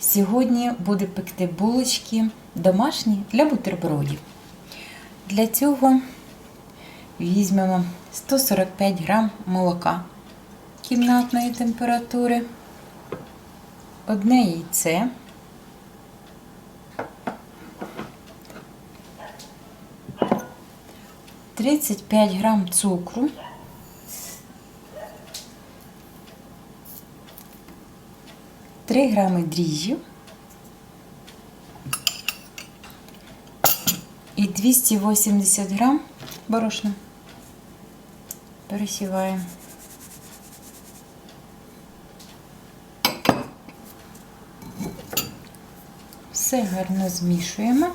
Сьогодні буду пекти булочки домашні для бутербродів. Для цього візьмемо 145 грам молока кімнатної температури, одне яйце, тридцять грам цукру. Три грами дріжджів і 280 грам борошна. Пересіваємо. Все гарно змішуємо.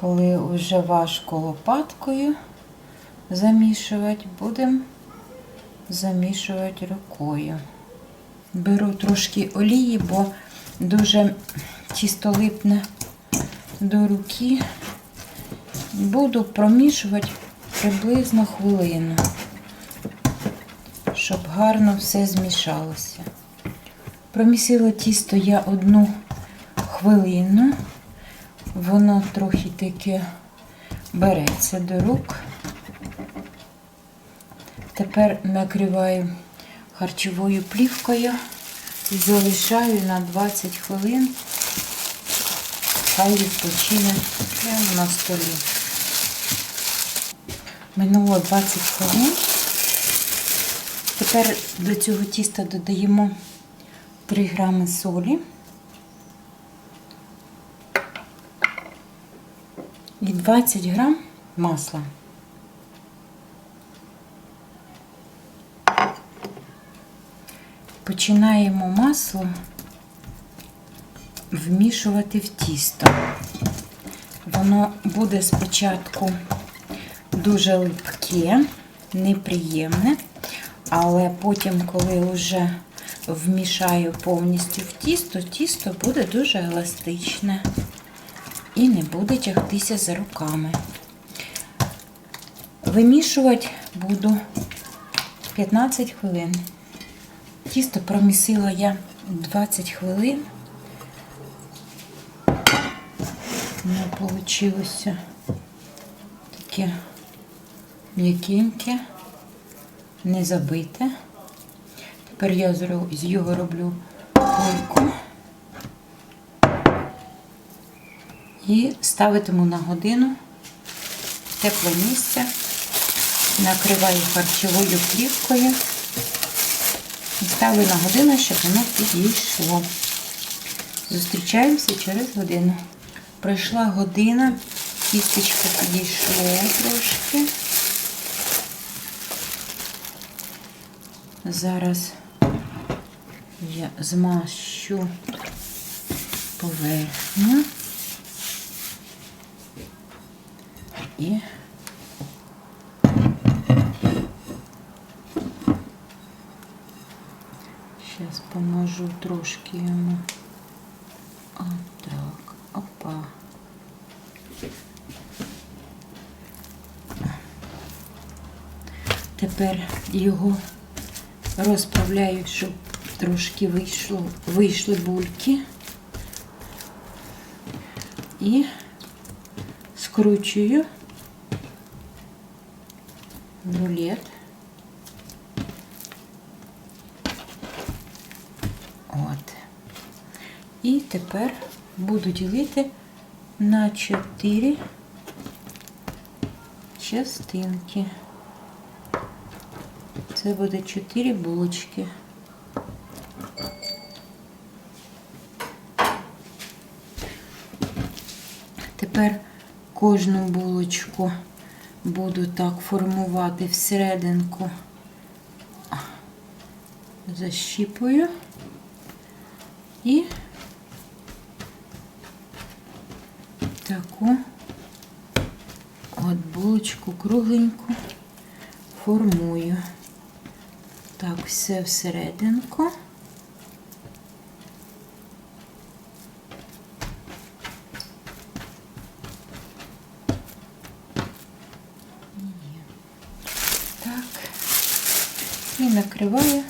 Коли вже важко лопаткою замішувати, будемо замішувати рукою. Беру трошки олії, бо дуже чисто липне до руки. Буду промішувати приблизно хвилину, щоб гарно все змішалося. Промісила тісто я одну хвилину. Воно трохи таке береться до рук. Тепер накриваю харчовою плівкою і залишаю на 20 хвилин. Хай відпочине прямо на столі. Минуло 20 хвилин. Тепер до цього тіста додаємо 3 грами солі. 20 грам масла. Починаємо масло вмішувати в тісто. Воно буде спочатку дуже липке, неприємне, але потім, коли вже вмішаю повністю в тісто, тісто буде дуже еластичне і не буде тягтися за руками. Вимішувати буду 15 хвилин. Тісто промісила я 20 хвилин. Воно вийшло таке м'якеньке, не забите. Тепер я з його роблю кульку. І ставитиму на годину в тепле місце, накриваю харчовою плівкою і ставлю на годину, щоб воно підійшло. Зустрічаємося через годину. Пройшла година, тістечко підійшло трошки. Зараз я змащу поверхню. І зараз поможу трошки йому. Отак, опа. Тепер його розправляю, щоб трошки вийшло, вийшли бульки і скручую рулет. От. І тепер буду ділити на 4 частинки. Це буде 4 булочки. Тепер кожну булочку буду так формувати всерединку, защіпую і таку от булочку кругленьку формую. Так, все всерединку. і накриваю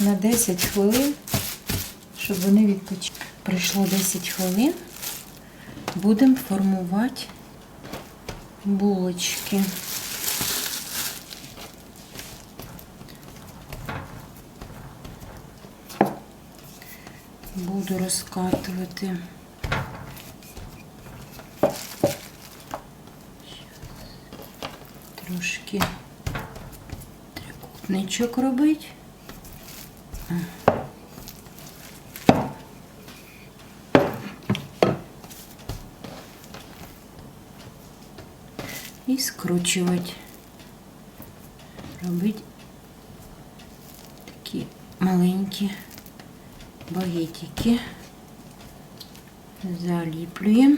на 10 хвилин, щоб вони відпочили. Пройшло 10 хвилин. Будемо формувати булочки. Буду розкатувати. Трошки трикутничок робить. І скручувати. Робити такі маленькі багетики. Заліплюємо.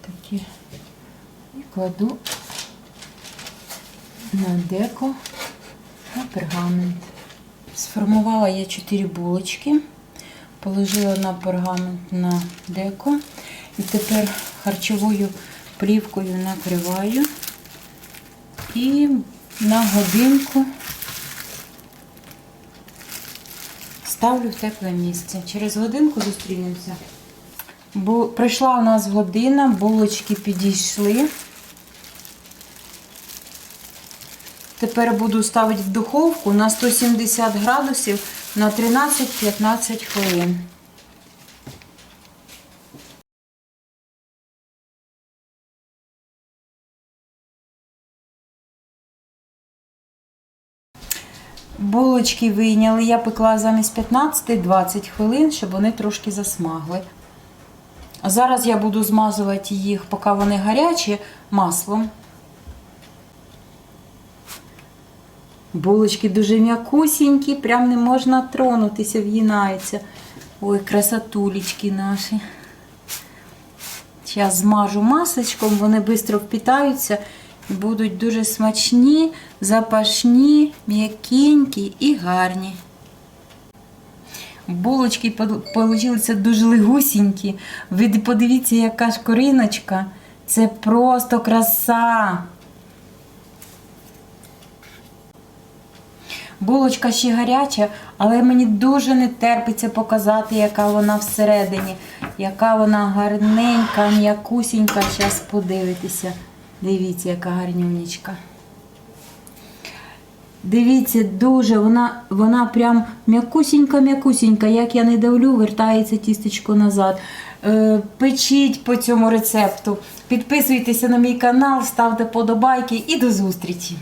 Такі і кладу на деко на пергамент. Сформувала я 4 булочки, положила на пергамент на деко. І тепер харчовою плівкою накриваю і на годинку ставлю в тепле місце. Через годинку зустрінемося. Бу... Прийшла у нас година, булочки підійшли. Тепер буду ставити в духовку на 170 градусів на 13-15 хвилин. Булочки вийняли, я пекла замість 15-20 хвилин, щоб вони трошки засмагли. Зараз я буду змазувати їх, поки вони гарячі, маслом. Булочки дуже м'якусінькі, прям не можна тронутися, в'їнаються. Ой, красотулечки наші. Зараз змажу масочком, вони швидко впітаються і будуть дуже смачні, запашні, м'якенькі і гарні. Булочки вийшли дуже легусінькі. Ви подивіться, яка ж кориночка. Це просто краса. Булочка ще гаряча, але мені дуже не терпиться показати, яка вона всередині, яка вона гарненька, м'якусінька. Зараз подивитися. Дивіться, яка гарнюнечка. Дивіться, дуже вона вона прям м'якусінька-м'якусінька. Як я не давлю, вертається тістечко назад. Е, печіть по цьому рецепту. Підписуйтеся на мій канал, ставте подобайки і до зустрічі!